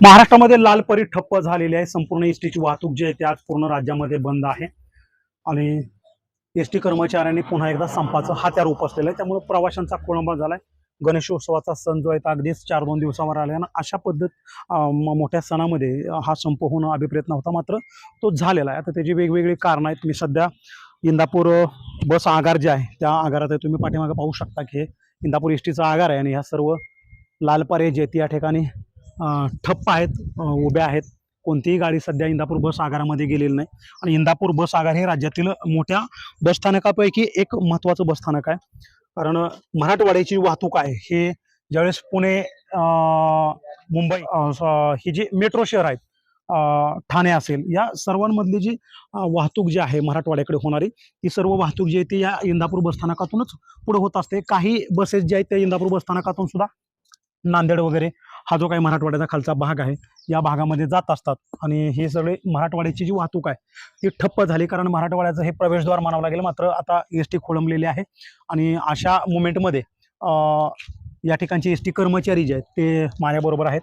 महाराष्ट्रामध्ये लाल परी ठप्प झालेली आहे. संपूर्ण एस टीची वाहतूक जी आहे त्या पूर्ण राज्यामध्ये बंद आहे. आणि एस टी कर्मचाऱ्यांनी पुन्हा एकदा संपाचं हात्यार उपसलेलं आहे. त्यामुळे प्रवाशांचा खोळंबा आहे गणेशोत्सवाचा सण जो आहे तो अगदीच चार दोन दिवसावर आला आणि अशा पद्धत मोठ्या सणामध्ये हा संप होणं अभिप्रेत नव्हता. मात्र तो झालेला आहे. आता त्याची वेगवेगळी कारणं आहेत. मी सध्या इंदापूर बस आगार जे आहे त्या आगारात आहे. तुम्ही पाठीमागे पाहू शकता की हे इंदापूर एस टीचा आगार आहे. आणि ह्या सर्व लालपारे जे या ठिकाणी ठप्प आहेत उभ्या आहेत. कोणतीही गाडी सध्या इंदापूर बस आगारामध्ये गेलेली नाही. आणि इंदापूर बस आगार हे राज्यातील मोठ्या बसस्थानकापैकी एक महत्त्वाचं बसस्थानक आहे. कारण मराठवाड्याची वाहतूक आहे. हे ज्यावेळेस पुणे मुंबई स- ही जी मेट्रो शहर आहेत ठाणे असेल या सर्वांमधली जी वाहतूक जी आहे मराठवाड्याकडे होणारी ती सर्व वाहतूक जी आहे ती या इंदापूर बसस्थानकातूनच पुढे होत असते. काही बसेस जे आहेत त्या इंदापूर बसस्थानकातून सुद्धा नांदेड वगैरे हा जो काही मराठवाड्याचा खालचा भाग आहे या भागामध्ये जात असतात. आणि हे सगळे मराठवाड्याची जी वाहतूक आहे ती ठप्प झाली. कारण मराठवाड्याचं हे प्रवेशद्वार मानावं लागेल. मात्र आता एस टी खोळंबलेली आहे. आणि अशा मुमेंटमध्ये या ठिकाणचे एस टी कर्मचारी जे आहेत ते माझ्याबरोबर आहेत.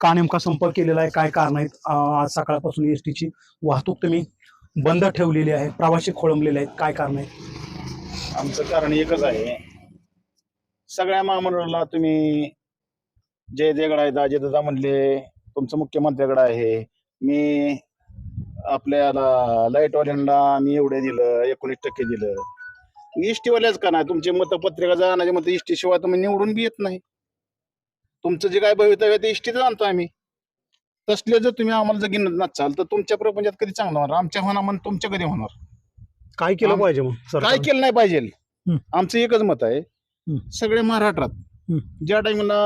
का नेमका संपर्क केलेला आहे काय कारण आहेत? आज सकाळपासून एस टीची वाहतूक तुम्ही बंद ठेवलेली आहे. प्रवासी खोळंबलेले आहेत. काय कारण आहे आमचं कारण एकच आहे. सगळ्या महामंडळाला तुम्ही जय देगड आहे दाजे दादा म्हणले तुमचं मुख्यमंत्र्याकडे आहे. मी आपल्याला लाईटवाल्यांना मी एवढे दिलं एकोणीस टक्के दिलं. इष्टी वाल्याच का नाही? तुमचे मतपत्रिका जाण्याचे मत इष्टी शिवाय तुम्ही निवडून बी येत नाही. तुमचं जे काय भवितव्य ते इष्टीच आणतो आम्ही. तसले जर तुम्ही आम्हाला जर गिनत नसाल तर तुमच्या प्रपंचात कधी चांगलं होणार? आमच्या होणार म्हण तुमच्या कधी होणार? काय केलं पाहिजे मग काय? केलं नाही पाहिजे. आमचं एकच मत आहे. सगळे महाराष्ट्रात. ज्या टाइमला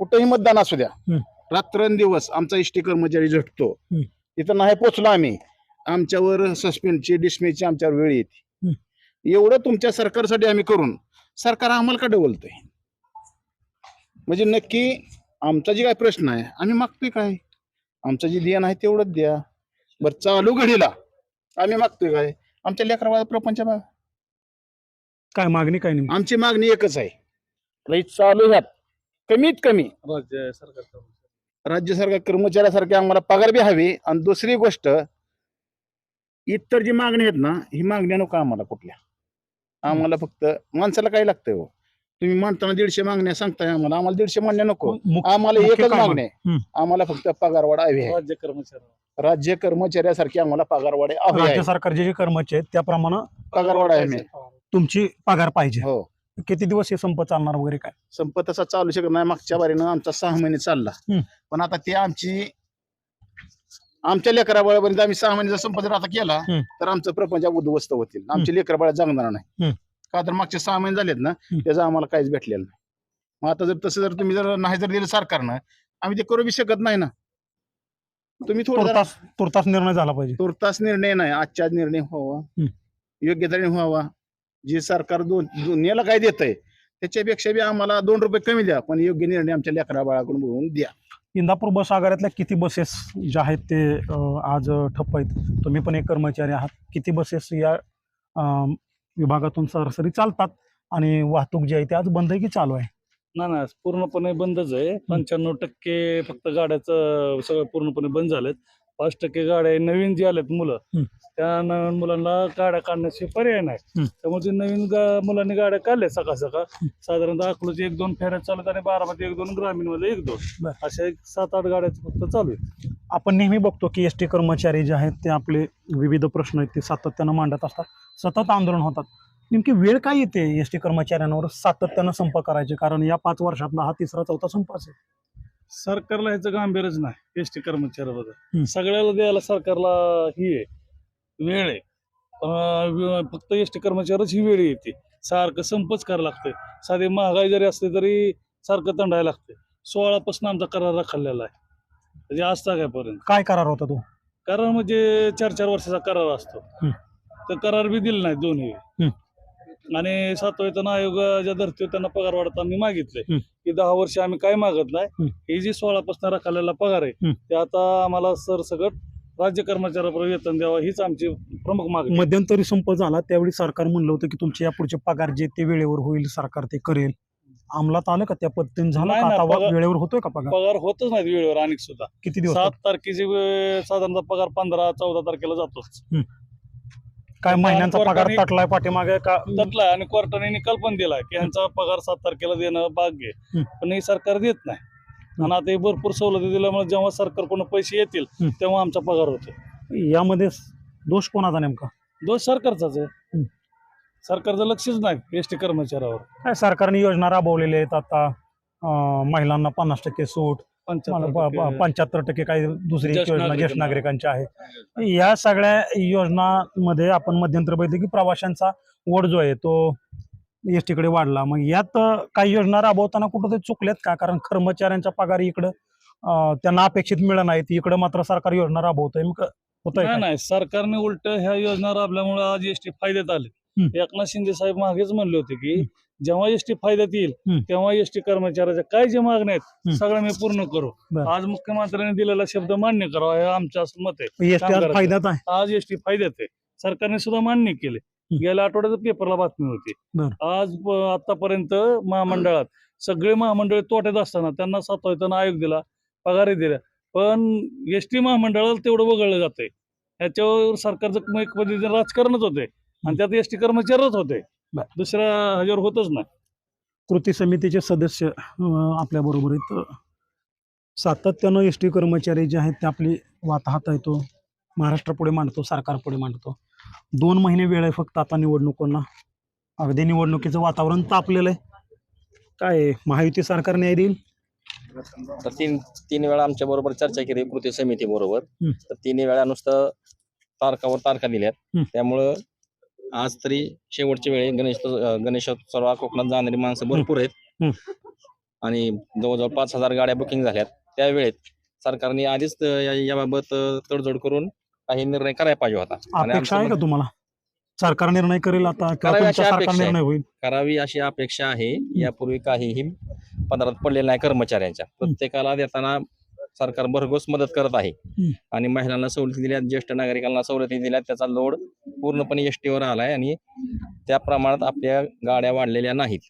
कुठंही मतदान असू द्या. रात्रंदिवस आमचा इष्टी कर्मचारी झटतो. तिथं नाही पोचलो आम्ही. आमच्यावर सस्पेंडची डिसमिसची आमच्यावर वेळ येते. एवढं तुमच्या सरकारसाठी आम्ही करून सरकार आम्हाला का डवलतंय म्हणजे नक्की आमचा जे काय प्रश्न आहे आम्ही मागतोय काय? आमचं जे देण आहे तेवढंच द्या. बरं चालू घडीला आम्ही मागतोय काय? आमच्या लेकरा प्रपंच काय मागणी काय नेमकी आमची मागणी एकच आहे. लई चालू ह्यात कमीत कमी. राज्य सरकार राज्य सरकार कर्मचाऱ्यासारखे आम्हाला पगार बी हवी. आणि दुसरी गोष्ट इतर जी मागणी आहेत ना ही मागण्या नको आम्हाला कुठल्या. आम्हाला फक्त माणसाला काय लागतंय हो? तुम्ही म्हणताना दीडशे मागण्या सांगताय आम्हाला. आम्हाला दीडशे मागण्या नको. मुख्य- आम्हाला मुख्य एकच मागणी आहे. हम्म. आम्हाला फक्त पगारवाढ हवी आहे. राज्य कर्मचारी. राज्य कर्मचाऱ्यासारखी आम्हाला पगारवाढ हवी आहे. राज्य सरकारचे जे कर्मचारी आहेत त्याप्रमाणे पगारवाढ आहे. मी तुमची पगार पाहिजे. हो. किती दिवस हे संप चालणार वगैरे काय? संप तसा चालू शकत नाही. मागच्या बारीनं आमचा सहा महिने चालला. हम्म. पण आता ते आमची आमच्या लेकराबाळापर्यंत आम्ही सहा महिन्याचा संप जर आता केला हम्म. तर आमचं प्रपंच उद्ध्वस्त होतील. आमचे लेकराबाळा जगणार नाही. हम्म. का तर मागचे सहा महिने झालेत ना हम्म. त्याचं आम्हाला काहीच भेटलेलं नाही. मग आता जर तसं जर तुम्ही जर नाही जर दिलं सरकारनं आम्ही ते करू बी शकत नाही ना. तुम्ही थोडं जरा तुर्तास तुर्तास निर्णय झाला पाहिजे. तुर्तास निर्णय नाही. आजच्या आज निर्णय व्हावा. हम्म. योग्य तऱ्हेने व्हावा. जे सरकार दोन दुनियाला काय देत आहे त्याच्यापेक्षा बी आम्हाला दोन रुपये कमी द्या पण योग्य निर्णय आमच्या लेकरा बाळाकडून बघून द्या. इंदापूर बस आगारातल्या किती बसेस ज्या आहेत ते आज ठप्प आहेत? तुम्ही पण एक कर्मचारी आहात. किती बसेस या विभागातून सरासरी चालतात आणि वाहतूक जी आहे ती आज बंद आहे की चालू आहे? ना ना पूर्णपणे बंदच आहे. पंच्याण्णव टक्के फक्त गाड्याचं सगळं पूर्णपणे बंद झालेत. पाच टक्के गाड्या नवीन जे आलेत मुलं. त्या नवीन मुलांना गाड्या काढण्याचे पर्याय नाही. त्यामुळे नवीन मुलांनी गाड्या काढल्या सकाळ सकाळ. साधारणतः अकलूचे एक दोन फेऱ्या चालत आणि बारामती एक दोन ग्रामीणमध्ये एक दोन. अशा एक सात आठ गाड्या फक्त चालू आहेत आपण नेहमी बघतो की एस टी कर्मचारी जे आहेत ते आपले विविध प्रश्न आहेत ते सातत्यानं मांडत असतात सतत आंदोलन होतात. नेमकी वेळ काय येते एस टी कर्मचाऱ्यांवर सातत्यानं संप करायचे? कारण या पाच वर्षातला हा तिसरा चौथा संप असेल. सरकारला ह्याचं गांभीर्यच नाही एस टी. कर्मचाऱ्याबद्दल सगळ्याला द्यायला सरकारला ही आहे वेळ आहे. पण फक्त एस टी कर्मचाऱ्याच ही वेळ येते. सारखं संपच करायला लागतंय. साधी महागाई जरी असली तरी सारखं तंडायला लागतंय. सोळापासून आमचा करार राखलेला आहे. म्हणजे आज पर्यंत काय करार होता तो? करार म्हणजे चार चार वर्षाचा करार असतो. तर करार बी दिले नाही दोन्ही. आणि सात वेतन आयोगाच्या धर्तीवर त्यांना पगार वाढत आम्ही मागितले. की दहा वर्ष आम्ही काय मागत नाही. ही जी सोळापासून राखलेला पगार आहे. ते आता आम्हाला सरसकट राज्य कर्मचाऱ्याबरोबर वेतन द्यावं हीच आमची प्रमुख मागणी. मध्यंतरी संप झाला त्यावेळी सरकार म्हणलं होतं की तुमचे यापुढचे पगार जे ते वेळेवर होईल सरकार ते करेल अंमलात आलं का त्या पद्धतीने झालं का आता पगार- वेळेवर होतोय का पगार पगार होतच नाही वेळेवर अनेक सुद्धा किती दिवस सात तारखेची साधारणतः पगार पंधरा चौदा तारखेला जातोच काय महिन्यांचा पगार कोर्टाने- तटलाय पाठीमागे का? तटलाय आणि कोर्टाने निकाल पण दिलाय की यांचा पगार सात तारखेला देणं भाग्य आहे. हम्म. पण हे सरकार देत नाही. आणि आता हे भरपूर सवलती दिल्यामुळे जेव्हा सरकारकडून पैसे येतील. तेव्हा आमचा पगार होतो. यामध्ये दोष कोणाचा नेमका? दोष सरकारचाच आहे. सरकारचं लक्षच नाही एस टी कर्मचाऱ्यावर. काय सरकारने योजना राबवलेल्या आहेत आता? अं, महिलांना पन्नास टक्के सूट पंच्याहत्तर टक्के. काही दुसरी योजना ज्येष्ठ. नागरिकांची आहे या सगळ्या योजनांमध्ये आपण मध्यंतर बघितलं की प्रवाशांचा ओढ जो आहे तो एस टीकडे वाढला. मग यात काही योजना राबवताना कुठं चुकल्यात का? कारण कर्मचाऱ्यांचा पगार इकडं त्यांना अपेक्षित मिळत नाहीत. इकडं मात्र सरकार योजना राबवतोय. मग होतंय नाही सरकारने उलट ह्या योजना राबल्यामुळे आज एसटी फायद्यात आले. एकनाथ शिंदे साहेब मागेच म्हणले होते की जेव्हा एसटी फायद्यात येईल. तेव्हा एसटी कर्मचाऱ्याच्या काय जे मागण्या आहेत. सगळ्या मी पूर्ण करू. आज मुख्यमंत्र्यांनी दिलेला शब्द मान्य करावा हे आमचं असं मत आहे. एस टी आज एसटी फायद्यात आहे. सरकारने सुद्धा मान्य केले. गेल्या आठवड्यात पेपरला बातमी होती. आज आतापर्यंत महामंडळात सगळे महामंडळ तोट्यात असताना त्यांना सातवायताना आयोग दिला पगारही दिला पण एस टी महामंडळाला तेवढं वगळलं जातंय. ह्याच्यावर सरकारचं एक पद्धतीने राजकारणच होते आणि त्यात एस टी कर्मचारीच होते. दुसऱ्या ह्याच्यावर होतच नाही. कृती समितीचे सदस्य आपल्या बरोबर आहेत. सातत्यानं एस टी कर्मचारी जे आहेत ते आपली वाता हाताळतो महाराष्ट्रापुढे मांडतो सरकारपुढे मांडतो. दोन महिने वेळ आहे फक्त आता निवडणुकांना. अगदी निवडणुकीचं वातावरण तापलेलं आहे. काय महायुती सरकार न्याय देईल? तर तीन तीन वेळा आमच्या बरोबर चर्चा केली कृती समिती बरोबर. तर तिन्ही वेळा नुसतं तारकावर तारखा दिल्यात. त्यामुळं आज तरी शेवटच्या वेळी गणेश गणेशोत्सवा कोकणात जाणारी माणसं भरपूर. आहेत. आणि जवळजवळ पाच हजार गाड्या बुकिंग झाल्यात. त्या वेळेत सरकारने आधीच या- याबाबत तडजोड करून काही निर्णय करायला पाहिजे होता. आणि अपेक्षा आहे आमचं का तुम्हाला? सरकार निर्णय करेल आता किंवा करावी अशी तुमच्या सरकार अपेक्षा आहे. निर्णय होईल? करावी अशी अपेक्षा आहे. यापूर्वी काहीही पदरात पडलेल्या नाही कर्मचाऱ्यांच्या. प्रत्येकाला देताना सरकार भरघोस मदत करत आहे. आणि महिलांना सवलती दिल्यात ज्येष्ठ नागरिकांना सवलती दिल्यात त्याचा लोड पूर्णपणे एस टीवर आलाय आणि त्या प्रमाणात आपल्या गाड्या वाढलेल्या नाहीत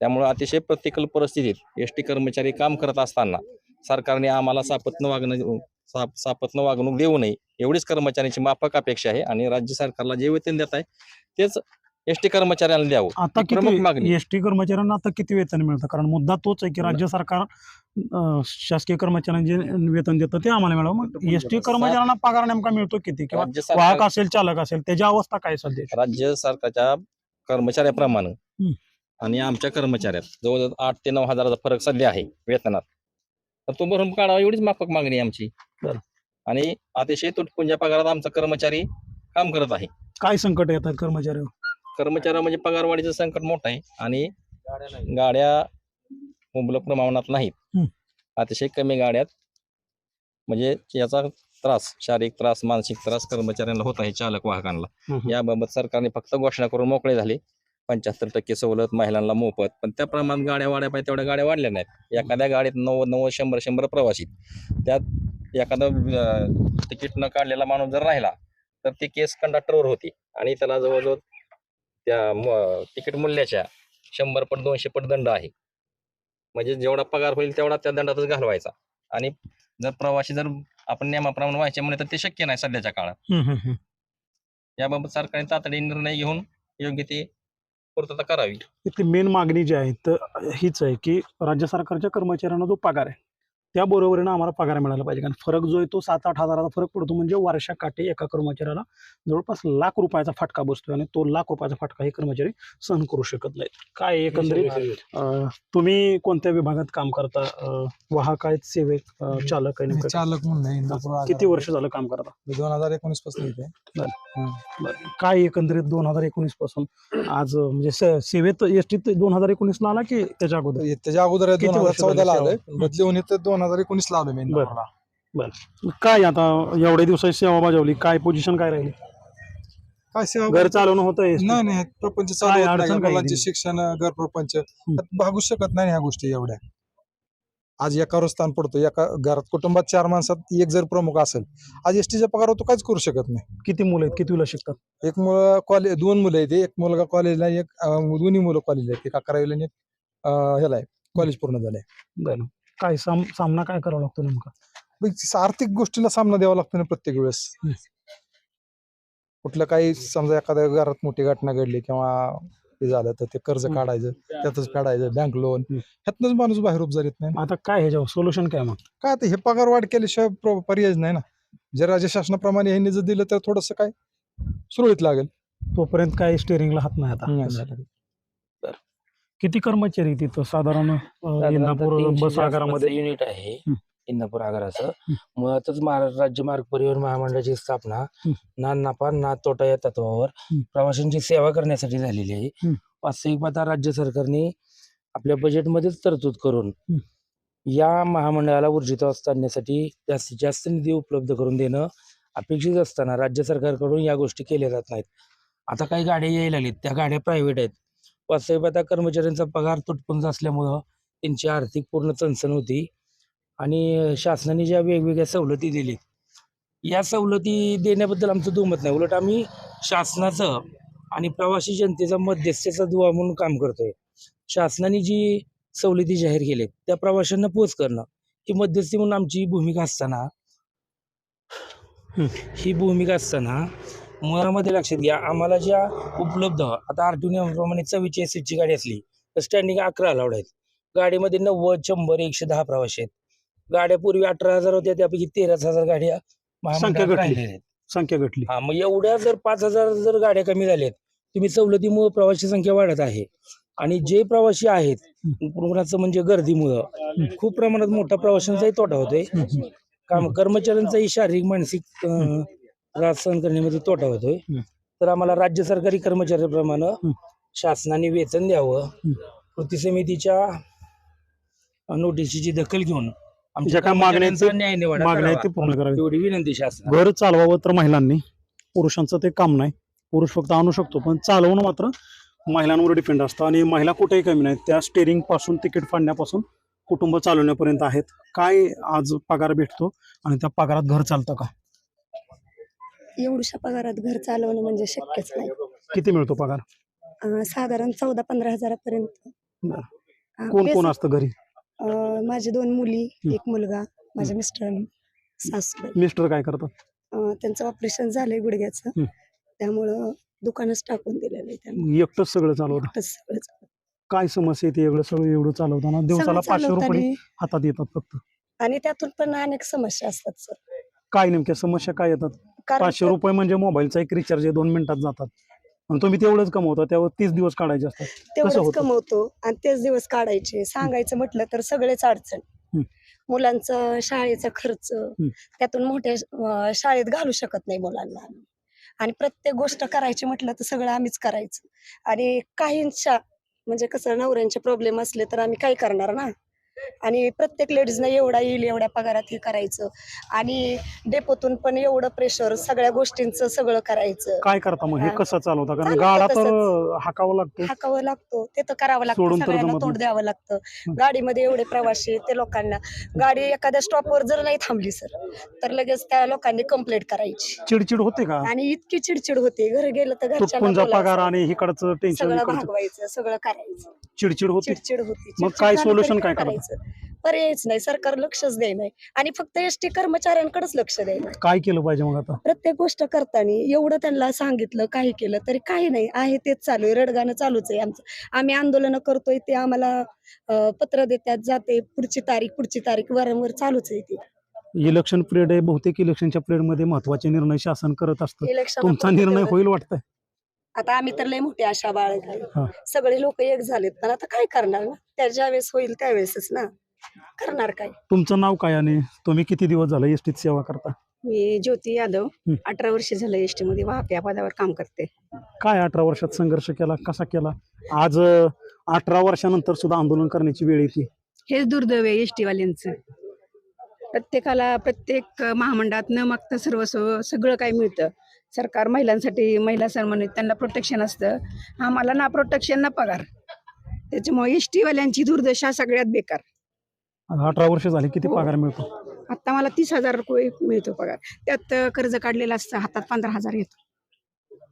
त्यामुळे अतिशय प्रतिकूल परिस्थितीत एस टी कर्मचारी काम करत असताना सरकारने आम्हाला सापत्न वागणं साप सापत्न वागणूक देऊ नये एवढीच कर्मचाऱ्यांची माफक अपेक्षा आहे आणि राज्य सरकारला जे वेतन देत आहे तेच एस टी कर्मचाऱ्यांना द्यावं. आता ही प्रमुख किती मागणी. एस टी कर्मचाऱ्यांना आता किती वेतन मिळतं? कारण मुद्दा तोच आहे की राज्य सरकार अं, शासकीय कर्मचाऱ्यांना जे वेतन देतं ते आम्हाला मिळावं. मग एस टी कर्मचाऱ्यांना पगार नेमका मिळतो किती? किंवा राज्य वाहक सरकार असेल चालक असेल त्याची अवस्था काय सध्या राज्य सरकारच्या कर्मचाऱ्याप्रमाणे हम्म. आणि आमच्या कर्मचाऱ्यात जवळजवळ आठ ते नऊ हजाराचा फरक सध्या आहे वेतनात. तर तो भरून काढावा एवढीच माफक मागणी आहे आमची. बरं. आणि अतिशय तुटपुंजा पगारात आमचा कर्मचारी काम करत आहे. काय संकट येतात कर्मचाऱ्यावर? कर्मचाऱ्या म्हणजे पगारवाढीचं संकट मोठं आहे आणि गाड्या मुबलक प्रमाणात नाहीत. अतिशय कमी गाड्यात म्हणजे याचा त्रास शारीरिक त्रास मानसिक त्रास कर्मचाऱ्यांना होत आहे चालक वाहकांना. याबाबत सरकारने फक्त घोषणा करून मोकळे झाले. पंच्याहत्तर टक्के सवलत महिलांना मोफत. पण त्या प्रमाणात गाड्या वाढ्या पाहिजे तेवढ्या गाड्या वाढल्या नाहीत. एखाद्या गाडीत नव्वद नव्वद शंभर शंभर प्रवासी त्यात एखादा तिकीट न काढलेला माणूस जर राहिला तर ती केस कंडक्टरवर होती आणि त्याला जवळजवळ त्या म- तिकीट मूल्याच्या शंभर पट दोनशे पट दंड आहे. म्हणजे जेवढा पगार होईल तेवढा त्या दंडातच घालवायचा. आणि जर प्रवासी जर आपण नियमाप्रमाणे व्हायचे म्हणे तर ते शक्य नाही सध्याच्या काळात. याबाबत सरकारने तातडीने निर्णय घेऊन योग्य ती पूर्तता करावी. इथली मेन मागणी जी आहे तर हीच आहे की राज्य सरकारच्या कर्मचाऱ्यांना जो पगार आहे त्या बरोबरीनं आम्हाला पगार मिळाला पाहिजे. कारण फरक जो आहे तो सात आठ हजाराचा फरक पडतो. म्हणजे वर्षाकाठी एका कर्मचाऱ्याला जवळपास लाख रुपयाचा फटका बसतोय आणि तो लाख रुपयाचा फटका हे कर्मचारी सहन करू शकत नाहीत. काय एकंदरीत? तुम्ही कोणत्या विभागात काम करता? वाहक आहेत सेवेत अं, चालक आहे? चालक म्हणून. किती वर्ष झालं काम करता? दोन हजार एकोणीसपासून. काय एकंदरीत दोन हजार एकोणीसपासून? आज म्हणजे सेवेत एसटीत दोन हजार एकोणीस ला आला की त्याच्या अगोदर? त्याच्या अगोदर दोन हजार चौदा ला सेवा? आलोय. बदली होऊन इथं दोन हजार एकोणीस ला आलो मी इंदापूरला. काय आता एवढ्या दिवसाची सेवा बजावली? काय पोझिशन काय राहिली? काय सेवा घर चालवणं होतं नाही नाही. प्रपंच काय चालू होत अडचण नाही. काय मुलांचे येते? शिक्षण घर प्रपंच. भागू शकत नाही ह्या गोष्टी एवढ्या. आज एकावर स्थान पडतो. एका घरात कुटुंबात चार माणसात एक जर प्रमुख असेल आज एसटीच्या पगारावर तो काहीच करू शकत नाही. किती मुलं आहेत? कितीला शिकतात? एक मुलं कॉलेज दोन मुलं आहेत. एक मुलगा कॉलेजला एक अं, दोन्ही मुलं कॉलेजला आहेत. एक अकरावीला आणि एक अं, ह्याला आहे. कॉलेज पूर्ण झालंय. बरं. काय साम सामना काय करावा लागतो नेमका आर्थिक गोष्टीला सामना द्यावा लागतो ना प्रत्येक वेळेस हम्म. कुठलं काही समजा एखाद्या घरात मोठी घटना घडली किंवा हे झालं तर ते कर्ज हम्म. काढायचं त्यातच फेडायचं बँक लोन हम्म. ह्यातनच माणूस बाहेर उपजार येत नाही ना. आता काय ह्याच्यावर सोल्युशन काय मग काय आता हे पगार वाढ केल्याशिवाय प्र- पर्यायच नाही ना जर राज्य शासनाप्रमाणे ह्यांनी जर दिलं तर थोडस काय सुरळीत लागेल तोपर्यंत काय स्टेअरिंगला हात नाही आता हम्म. किती कर्मचारी तिथं साधारण अं, इंदापूर बस आगारामध्ये युनिट आहे हं. इंदापूर आगाराचं हं. मुळातच महाराष्ट्र राज्य मार्ग परिवहन महामंडळाची स्थापना हं. ना नफा ना तोटा या तत्वावर हं. प्रवाशांची सेवा करण्यासाठी झालेली आहे हं. वास्तविक पाहता राज्य सरकारने आपल्या बजेटमध्येच तरतूद करून हं. या महामंडळाला ऊर्जितावस्था आणण्यासाठी जास्तीत जास्त निधी उपलब्ध करून देणं अपेक्षित असताना राज्य सरकारकडून या गोष्टी केल्या जात नाहीत आता काही गाड्या यायला लागलीत त्या गाड्या प्रायव्हेट आहेत वास्तविक आता कर्मचाऱ्यांचा पगार तुटपुंज असल्यामुळं त्यांची आर्थिक पूर्ण चणचण होती. आणि शासनाने ज्या वेगवेगळ्या सवलती दिलीत या सवलती देण्याबद्दल आमचं दुमत नाही. उलट आम्ही शासनाचं आणि प्रवासी जनतेचा मध्यस्थीचा दुवा म्हणून काम करतोय. शासनाने जी सवलती जाहीर केल्यात त्या प्रवाशांना पोच करणं ही मध्यस्थी म्हणून आमची भूमिका असताना. ही भूमिका असताना मुळामध्ये लक्षात घ्या आम्हाला ज्या उपलब्ध आता आर टी नियमाप्रमाणे चव्वेचाळीस सीटची गाडी असली तर स्टँडिंग अकरा अलाउड आहेत. गाडीमध्ये नव्वद शंभर एकशे दहा प्रवासी आहेत. गाड्या पूर्वी अठरा हजार होत्या त्यापैकी तेराच हजार गाड्या संख्या घटली. राहिलेल्या आहेत. संख्या घटली हा मग एवढ्या जर पाच हजार जर गाड्या कमी झाल्यात तुम्ही सवलतीमुळे प्रवासी संख्या वाढत आहे. आणि जे प्रवासी आहेत कोणाचं म्हणजे गर्दीमुळं खूप प्रमाणात मोठा प्रवाशांचाही तोटा होतोय. काम कर्मचाऱ्यांचाही शारीरिक मानसिक करण्यामध्ये तोटा होतोय. तर आम्हाला राज्य सरकारी कर्मचाऱ्याप्रमाणे. शासनाने वेतन द्यावं. कृती समितीच्या अं, नोटीशीची दखल घेऊन आमच्या काय मागण्या आहेत ते- कर्मचाऱ्यांचा न्याय निवाडा मागण्या आहेत करावा. ते पूर्ण करावी. एवढी विनंती शासन घर चालवावं तर महिलांनी. पुरुषांचं ते काम नाही. पुरुष फक्त आणू शकतो पण चालवणं मात्र महिलांवर डिपेंड असतं आणि महिला कुठेही कमी नाहीत. त्या स्टेरिंगपासून तिकीट फाडण्यापासून कुटुंब चालवण्यापर्यंत आहेत. काय आज पगार भेटतो आणि त्या पगारात घर चालतं का? एवढ्या पगारात घर चालवणं म्हणजे शक्यच नाही. किती मिळतो पगार? अं, साधारण चौदा पंधरा हजारापर्यंत. बरं. अं, कोण कोण असतं घरी? अं, माझे दोन मुली हं. एक मुलगा माझे मिस्टर सासूबाई मिस्टर काय करतात? अं, त्यांचं ऑपरेशन झालंय गुडघ्याचं. हं. त्यामुळं दुकानच टाकून दिलेलं आहे त्यांना एकटंच सगळं चालवतं? एकटंच सगळं चालवतं. काय समस्या येते एवढं सगळं एवढं चालवताना? दिवसाला सगळं पाचशे रुपये चालवताना हातात येतात फक्त. आणि त्यातून पण अनेक समस्या असतात सर. काय नेमक्या समस्या काय येतात? कारण पाचशे रुपये म्हणजे मोबाईलचा एक रिचार्ज दोन मिनिटात जातात. तुम्ही तेवढंच कमवता त्यावर तीस दिवस काढायचे असतात. तेवढंच? कमवतो आणि तेच दिवस काढायचे. सांगायचं म्हटलं तर सगळेच अडचण. मुलांचं शाळेचा खर्च त्यातून मोठ्या शाळेत घालू शकत नाही मुलांना. आणि प्रत्येक गोष्ट करायची म्हटलं तर सगळं आम्हीच करायचं. आणि काहींच्या म्हणजे कसं नवऱ्यांचे प्रॉब्लेम असले तर आम्ही काय करणार ना? आणि प्रत्येक लेडीजना एवढा येईल एवढ्या पगारात हे करायचं. आणि डेपोतून पण एवढं प्रेशर सगळ्या गोष्टींचं सगळं करायचं. काय करता मग? हे. कसं चालवता? कारण चालवतं गाडा तर तसंच. हाकावं लागतो. हाकावं लागतो. ते तर करावं लागतं. सोडून तर सगळ्यांना जमत तोंड नाही. द्यावं लागतं. गाडीमध्ये एवढे प्रवासी ते लोकांना. गाडी एखाद्या स्टॉपवर जर नाही थांबली सर तर लगेच त्या लोकांनी कंप्लेंट करायची. चिडचिड होते का? आणि इतकी चिडचिड होते. घरी गेलं तर तुटपुंजा. पगार आणि इकडचं टेन्शन सगळं इकडचं. भागवायचं सगळं करायचं. चिडचिड होते. चिडचिड होती. मग चिडचिड काय झाली तरी solution काय करता? करायचं पर्यायच नाही. सरकार लक्षच नाही आणि फक्त एस टी कर्मचाऱ्यांकडेच लक्ष द्याय नाही काय केलं पाहिजे मग आता? प्रत्येक गोष्ट करताना एवढं त्यांना सांगितलं काही केलं तरी काही नाही. आहे तेच चालू आहे. रडगाणं चालूच आहे आमचं. आम्ही आंदोलन करतोय ते आम्हाला पत्र देतात जाते. पुढची तारीख पुढची तारीख वारंवार चालूच आहे ते. इलेक्शन पिरियड आहे. बहुतेक इलेक्शनच्या पिरियडमध्ये महत्त्वाचे निर्णय शासन करत असतं. तुमचा निर्णय होईल वाटतंय? आता आम्ही तर लय मोठी आशा बाळगली हा. सगळे लोक एक झालेत पण आता काय करणार ना? त्या ज्या वेळेस होईल त्यावेळेसच ना. करणार काय? तुमचं नाव काय आणि तुम्ही किती दिवस झालं एसटीत सेवा करता? मी ज्योती यादव. हं. अठरा वर्ष झालं एस टी मध्ये वाहक या पदावर काम करते. काय अठरा वर्षात संघर्ष केला? कसा केला? आज अठरा वर्षानंतर सुद्धा आंदोलन करण्याची वेळ येते. हेच दुर्दैव आहे एस टी वाल्यांचं प्रत्येकाला प्रत्येक महामंडळात न मागता सर्व सगळं काही मिळतं. सरकार महिलांसाठी महिला सन्मानित त्यांना प्रोटेक्शन असतं. आम्हाला ना प्रोटेक्शन ना पगार. त्याच्यामुळे एस टी वाल्यांची दुर्दशा सगळ्यात बेकार. अठरा वर्ष झाली किती हो. पगार मिळतो? आता मला तीस हजार रुपये मिळतो पगार. त्यात कर्ज काढलेलं असतं हातात पंधरा हजार येतो.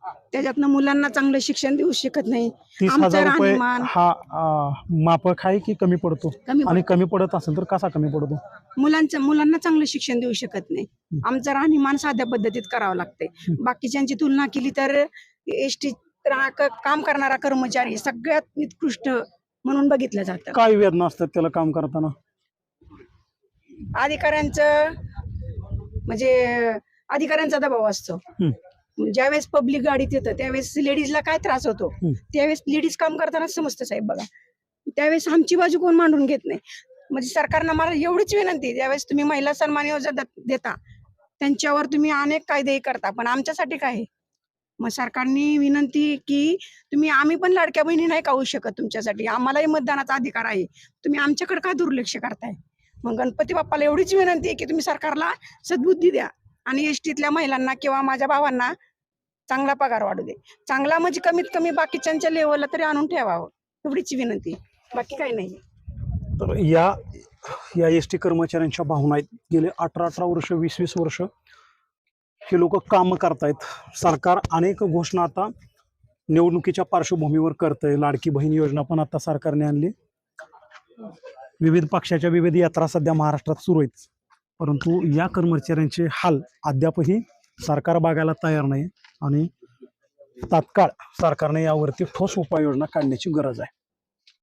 त्याच्यातनं मुलांना चांगलं शिक्षण देऊ शकत नाही. तीस आमचं हजार रुपये राहणीमान- हा अं, माफक आहे की कमी पडतो? कमी आणि कमी पडत असेल तर कसा कमी पडतो? मुलांचं मुलांना चांगलं शिक्षण देऊ शकत नाही. आमचं राहणीमान साध्या पद्धतीत करावं लागतंय. बाकीच्यांची तुलना केली तर एस टी काम करणारा कर्मचारी सगळ्यात निकृष्ट म्हणून बघितलं जातं. काय वेदना असतात त्याला काम करताना? अधिकाऱ्यांचं म्हणजे अधिकाऱ्यांचा दबाव असतो. ज्यावेळेस पब्लिक गाडीत येतं त्यावेळेस लेडीजला काय त्रास होतो. त्यावेळेस लेडीज काम करताना समजतं साहेब बघा. त्यावेळेस आमची बाजू कोण मांडून घेत नाही? म्हणजे सरकारनं मला एवढीच विनंती ज्यावेळेस तुम्ही महिला सन्मान योजना देता त्यांच्यावर तुम्ही अनेक कायदेही करता पण आमच्यासाठी काय आहे? मग सरकारने विनंती की तुम्ही आम्ही पण लाडक्या बहिणी नाही खाऊ शकत तुमच्यासाठी. आम्हालाही मतदानाचा अधिकार आहे. तुम्ही आमच्याकडे का दुर्लक्ष करताय? मग गणपती बाप्पाला एवढीच विनंती आहे की तुम्ही सरकारला सद्बुद्धी द्या. आणि एस टीतल्या महिलांना किंवा माझ्या भावांना चांगला पगार वाढू दे. चांगला म्हणजे कमीत कमी बाकीच्यांच्या लेवलला तरी आणून ठेवावं. एवढीच विनंती. बाकी काही नाही. तर या या एस टी कर्मचाऱ्यांच्या भावना आहेत गेले अठरा अठरा वर्ष वीस वीस वर्ष हे लोक काम करतायत. सरकार अनेक घोषणा आता निवडणुकीच्या पार्श्वभूमीवर करतंय. लाडकी बहीण योजना पण आता सरकारने आणली. विविध पक्षाच्या विविध यात्रा सध्या महाराष्ट्रात सुरू आहेत. परंतु या कर्मचाऱ्यांचे हाल अद्यापही सरकार बघायला तयार नाही आणि तात्काळ सरकारने यावरती ठोस उपाययोजना काढण्याची गरज आहे.